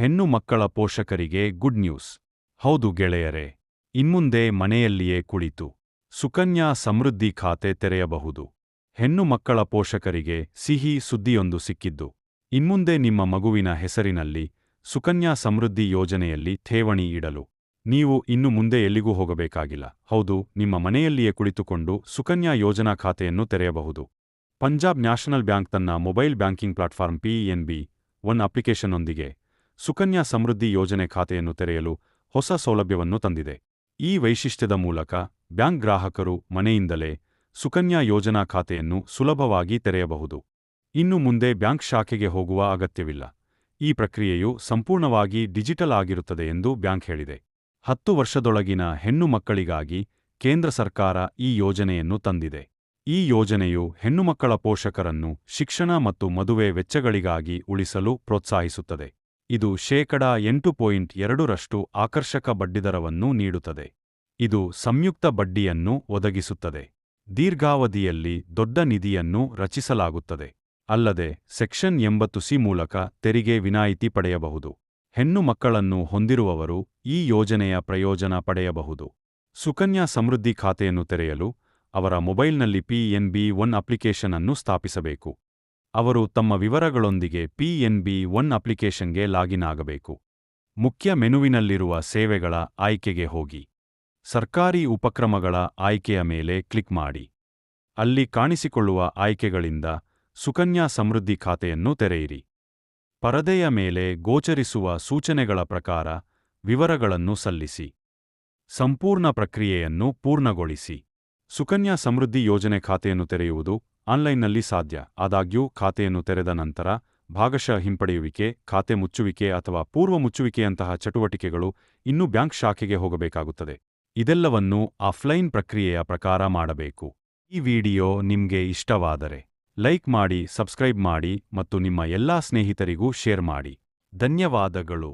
ಹೆಣ್ಣು ಮಕ್ಕಳ ಪೋಷಕರಿಗೆ ಗುಡ್ ನ್ಯೂಸ್. ಹೌದು ಗೆಳೆಯರೆ, ಇನ್ಮುಂದೆ ಮನೆಯಲ್ಲಿಯೇ ಕುಳಿತು, ಸುಕನ್ಯಾ ಸಮೃದ್ಧಿ ಖಾತೆ ತೆರೆಯಬಹುದು. ಹೆಣ್ಣು ಮಕ್ಕಳ ಪೋಷಕರಿಗೆ ಸಿಹಿ ಸುದ್ದಿಯೊಂದು ಸಿಕ್ಕಿದ್ದು, ಇನ್ಮುಂದೆ ನಿಮ್ಮ ಮಗುವಿನ ಹೆಸರಿನಲ್ಲಿ ಸುಕನ್ಯಾ ಸಮೃದ್ಧಿ ಯೋಜನೆಯಲ್ಲಿ ಠೇವಣಿ ಇಡಲು. ನೀವು ಇನ್ನು ಮುಂದೆ ಎಲ್ಲಿಗೂ ಹೋಗಬೇಕಾಗಿಲ್ಲ. ಹೌದು, ನಿಮ್ಮ ಮನೆಯಲ್ಲಿಯೇ ಕುಳಿತುಕೊಂಡು ಸುಕನ್ಯಾ ಯೋಜನಾ ಖಾತೆಯನ್ನು ತೆರೆಯಬಹುದು. ಪಂಜಾಬ್ ನ್ಯಾಷನಲ್ ಬ್ಯಾಂಕ್ ತನ್ನ mobile banking platform PNB one ಅಪ್ಲಿಕೇಶನ್ನೊಂದಿಗೆ Sukanya Samriddhi ಯೋಜನೆ ಖಾತೆಯನ್ನು ತೆರೆಯಲು ಹೊಸ ಸೌಲಭ್ಯವನ್ನು ತಂದಿದೆ. ಈ ವೈಶಿಷ್ಟ್ಯದ ಮೂಲಕ ಬ್ಯಾಂಕ್ ಗ್ರಾಹಕರು ಮನೆಯಿಂದಲೇ ಸುಕನ್ಯಾ ಯೋಜನಾ ಖಾತೆಯನ್ನು ಸುಲಭವಾಗಿ ತೆರೆಯಬಹುದು. ಇನ್ನು ಮುಂದೆ ಬ್ಯಾಂಕ್ ಶಾಖೆಗೆ ಹೋಗುವ ಅಗತ್ಯವಿಲ್ಲ. ಈ ಪ್ರಕ್ರಿಯೆಯು ಸಂಪೂರ್ಣವಾಗಿ ಡಿಜಿಟಲ್ ಆಗಿರುತ್ತದೆ ಎಂದು ಬ್ಯಾಂಕ್ ಹೇಳಿದೆ. ಹತ್ತು ವರ್ಷದೊಳಗಿನ ಹೆಣ್ಣು ಮಕ್ಕಳಿಗಾಗಿ ಕೇಂದ್ರ ಸರ್ಕಾರ ಈ ಯೋಜನೆಯನ್ನು ತಂದಿದೆ. ಈ ಯೋಜನೆಯು ಹೆಣ್ಣುಮಕ್ಕಳ ಪೋಷಕರನ್ನು ಶಿಕ್ಷಣ ಮತ್ತು ಮದುವೆ ವೆಚ್ಚಗಳಿಗಾಗಿ ಉಳಿಸಲು ಪ್ರೋತ್ಸಾಹಿಸುತ್ತದೆ. ಇದು ಶೇಕಡ ಎಂಟು ಪಾಯಿಂಟ್ ಎರಡರಷ್ಟು ಆಕರ್ಷಕ ಬಡ್ಡಿದರವನ್ನು ನೀಡುತ್ತದೆ. ಇದು ಸಂಯುಕ್ತ ಬಡ್ಡಿಯನ್ನು ಒದಗಿಸುತ್ತದೆ. ದೀರ್ಘಾವಧಿಯಲ್ಲಿ ದೊಡ್ಡ ನಿಧಿಯನ್ನು ರಚಿಸಲಾಗುತ್ತದೆ. ಅಲ್ಲದೆ ಸೆಕ್ಷನ್ ಎಂಬತ್ತು ಸಿ ಮೂಲಕ ತೆರಿಗೆ ವಿನಾಯಿತಿ ಪಡೆಯಬಹುದು. ಹೆಣ್ಣು ಮಕ್ಕಳನ್ನು ಹೊಂದಿರುವವರು ಈ ಯೋಜನೆಯ ಪ್ರಯೋಜನ ಪಡೆಯಬಹುದು. ಸುಕನ್ಯಾ ಸಮೃದ್ಧಿ ಖಾತೆಯನ್ನು ತೆರೆಯಲು ಅವರ ಮೊಬೈಲ್ನಲ್ಲಿ ಪಿಎನ್ಬಿ ಒನ್ ಅಪ್ಲಿಕೇಶನ್ ಅನ್ನು ಸ್ಥಾಪಿಸಬೇಕು. ಅವರು ತಮ್ಮ ವಿವರಗಳೊಂದಿಗೆ ಪಿಎನ್ಬಿ ಒನ್ ಅಪ್ಲಿಕೇಶನ್ಗೆ ಲಾಗಿನ್ ಆಗಬೇಕು. ಮುಖ್ಯ ಮೆನುವಿನಲ್ಲಿರುವ ಸೇವೆಗಳ ಆಯ್ಕೆಗೆ ಹೋಗಿ. ಸರ್ಕಾರಿ ಉಪಕ್ರಮಗಳ ಆಯ್ಕೆಯ ಮೇಲೆ ಕ್ಲಿಕ್ ಮಾಡಿ. ಅಲ್ಲಿ ಕಾಣಿಸಿಕೊಳ್ಳುವ ಆಯ್ಕೆಗಳಿಂದ ಸುಕನ್ಯಾ ಸಮೃದ್ಧಿ ಖಾತೆಯನ್ನು ತೆರೆಯಿರಿ. ಪರದೆಯ ಮೇಲೆ ಗೋಚರಿಸುವ ಸೂಚನೆಗಳ ಪ್ರಕಾರ ವಿವರಗಳನ್ನು ಸಲ್ಲಿಸಿ. ಸಂಪೂರ್ಣ ಪ್ರಕ್ರಿಯೆಯನ್ನು ಪೂರ್ಣಗೊಳಿಸಿ. ಸುಕನ್ಯಾ ಸಮೃದ್ಧಿ ಯೋಜನೆ ಖಾತೆಯನ್ನು ತೆರೆಯುವುದು ಆನ್ಲೈನ್ನಲ್ಲಿ ಸಾಧ್ಯ. ಆದಾಗ್ಯೂ, ಖಾತೆಯನ್ನು ತೆರೆದ ನಂತರ ಭಾಗಶಃ ಹಿಂಪಡೆಯುವಿಕೆ, ಖಾತೆ ಮುಚ್ಚುವಿಕೆ ಅಥವಾ ಪೂರ್ವ ಮುಚ್ಚುವಿಕೆಯಂತಹ ಚಟುವಟಿಕೆಗಳು ಇನ್ನೂ ಬ್ಯಾಂಕ್ ಶಾಖೆಗೆ ಹೋಗಬೇಕಾಗುತ್ತದೆ. ಇದೆಲ್ಲವನ್ನೂ ಆಫ್ಲೈನ್ ಪ್ರಕ್ರಿಯೆಯ ಪ್ರಕಾರ ಮಾಡಬೇಕು. ಈ ವಿಡಿಯೋ ನಿಮ್ಗೆ ಇಷ್ಟವಾದರೆ ಲೈಕ್ ಮಾಡಿ, ಸಬ್ಸ್ಕ್ರೈಬ್ ಮಾಡಿ ಮತ್ತು ನಿಮ್ಮ ಎಲ್ಲಾ ಸ್ನೇಹಿತರಿಗೂ ಶೇರ್ ಮಾಡಿ. ಧನ್ಯವಾದಗಳು.